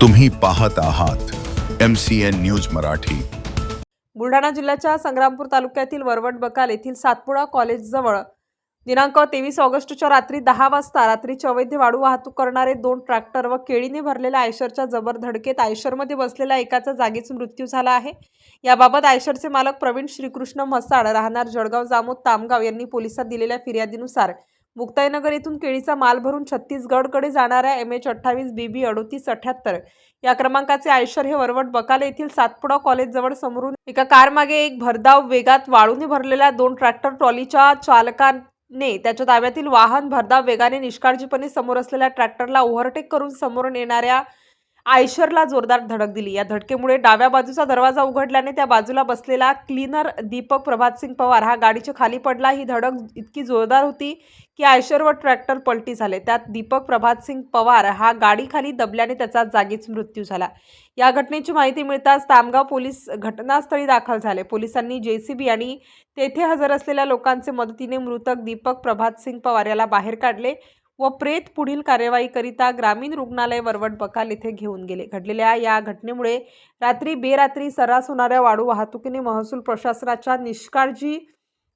तुम्ही पाहत आहात M C N news Marathi. Buldhana जिल्ह्याच्या संग्रामपूर तालुक्यातील वरवट बकाल येथील सातपुडा कॉलेजजवळ दिनांक तेवीस ऑगस्टच्या रात्री दहा वाजता रात्रीची अवैध वाळू वाहतूक करणारे दोन ट्रॅक्टर व केळीने भरलेल्या आयशरच्या जबर धडकेत आयशरमध्ये बसलेल्या एकाचा जागीच मृत्यू झाला आहे. याबाबत आयशरचे मालक प्रवीण श्रीकृष्ण म्हसाळ राहणार जळगाव जामोद तामगाव यांनी पोलिसात दिलेल्या फिर्यादीनुसार मुक्ताईनगर येथून केळीचा माल भरून छत्तीसगडकडे जाणाऱ्या एम एच अठ्ठावीस बी बी अडोतीस अठ्याहत्तर या क्रमांकाचे आयशर हे वरवट बकाले येथील सातपुडा कॉलेजजवळ समोरून एका कारमागे एक भरधाव वेगात वाळूने भरलेल्या दोन ट्रॅक्टर ट्रॉलीच्या चालकाने त्याच्या ताब्यातील वाहन भरधाव वेगाने निष्काळजीपणे समोर असलेल्या ट्रॅक्टरला ओव्हरटेक करून समोरून येणाऱ्या आयशरला जोरदार धडक दिली. या धडकेमुळे डाव्या बाजूचा दरवाजा उघडल्याने त्या बाजूला बसलेला क्लीनर दीपक प्रभातसिंग पवार हा गाडीच्या खाली पडला. ही धडक इतकी जोरदार होती की आयशर व ट्रॅक्टर पलटी झाले. त्यात दीपक प्रभातसिंग पवार हा गाडीखाली दबल्याने त्याचा जागीच मृत्यू झाला. या घटनेची माहिती मिळताच तामगाव पोलीस घटनास्थळी दाखल झाले. पोलिसांनी जेसीबी आणि तेथे हजर असलेल्या लोकांचे मदतीने मृतक दीपक प्रभातसिंग पवार याला बाहेर काढले. व प्रेत पुढील कार्यवाहीकरिता ग्रामीण रुग्णालय वरवट बकाल येथे घेऊन गेले. घडलेल्या या घटनेमुळे रात्री बेरात्री सर्रास होणाऱ्या वाळू वाहतुकीने महसूल प्रशासनाच्या निष्काळजी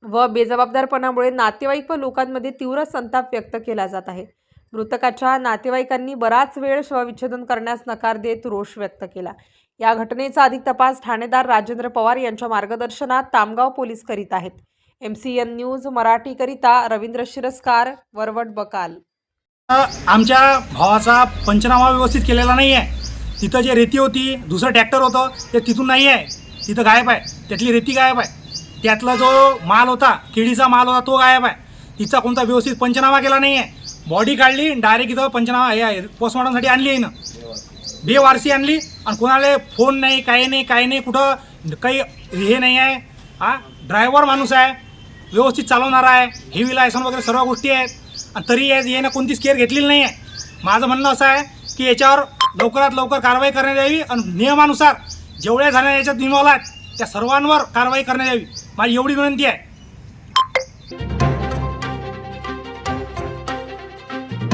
व बेजबाबदारपणामुळे नातेवाईक व लोकांमध्ये तीव्र संताप व्यक्त केला जात आहे. मृतकाच्या नातेवाईकांनी बराच वेळ शवविच्छेदन करण्यास नकार देत रोष व्यक्त केला. या घटनेचा अधिक तपास ठाणेदार राजेंद्र पवार यांच्या मार्गदर्शनात तामगाव पोलीस करीत आहेत. एम सी एन न्यूज मराठीकरिता रवींद्र शिरस्कार वरवट बकाल. आमच्या भावाचा पंचनामा व्यवस्थित केलेला नाही आहे तिथं जे रेती होती दुसरं ट्रॅक्टर होतं ते तिथून नाही आहे तिथं गायब आहे. त्यातली रेती गायब आहे. त्यातला जो माल होता केळीचा माल होता तो गायब आहे. तिचा कोणता व्यवस्थित पंचनामा केला नाही आहे बॉडी काढली डायरेक्ट इथं पंचनामा हे आहे पोस्टमॉर्टमसाठी आणली आहे ना बेवारसी आणली आणि कोणाला फोन नाही काही नाही काही नाही कुठं काही हे नाही आहे. हा ड्रायव्हर माणूस आहे व्यवस्थित चालवणारा आहे हेवी लायसन वगैरे सर्व गोष्टी आहेत. आणि तरी यानं कोणतीच केअर घेतलेली नाही आहे माझं म्हणणं असं आहे की याच्यावर लवकरात लवकर कारवाई करण्यात यावी आणि नियमानुसार जेवढ्या झाल्या याच्यात नियमावला आहेत त्या सर्वांवर कारवाई करण्यात यावी. माझी एवढी विनंती आहे.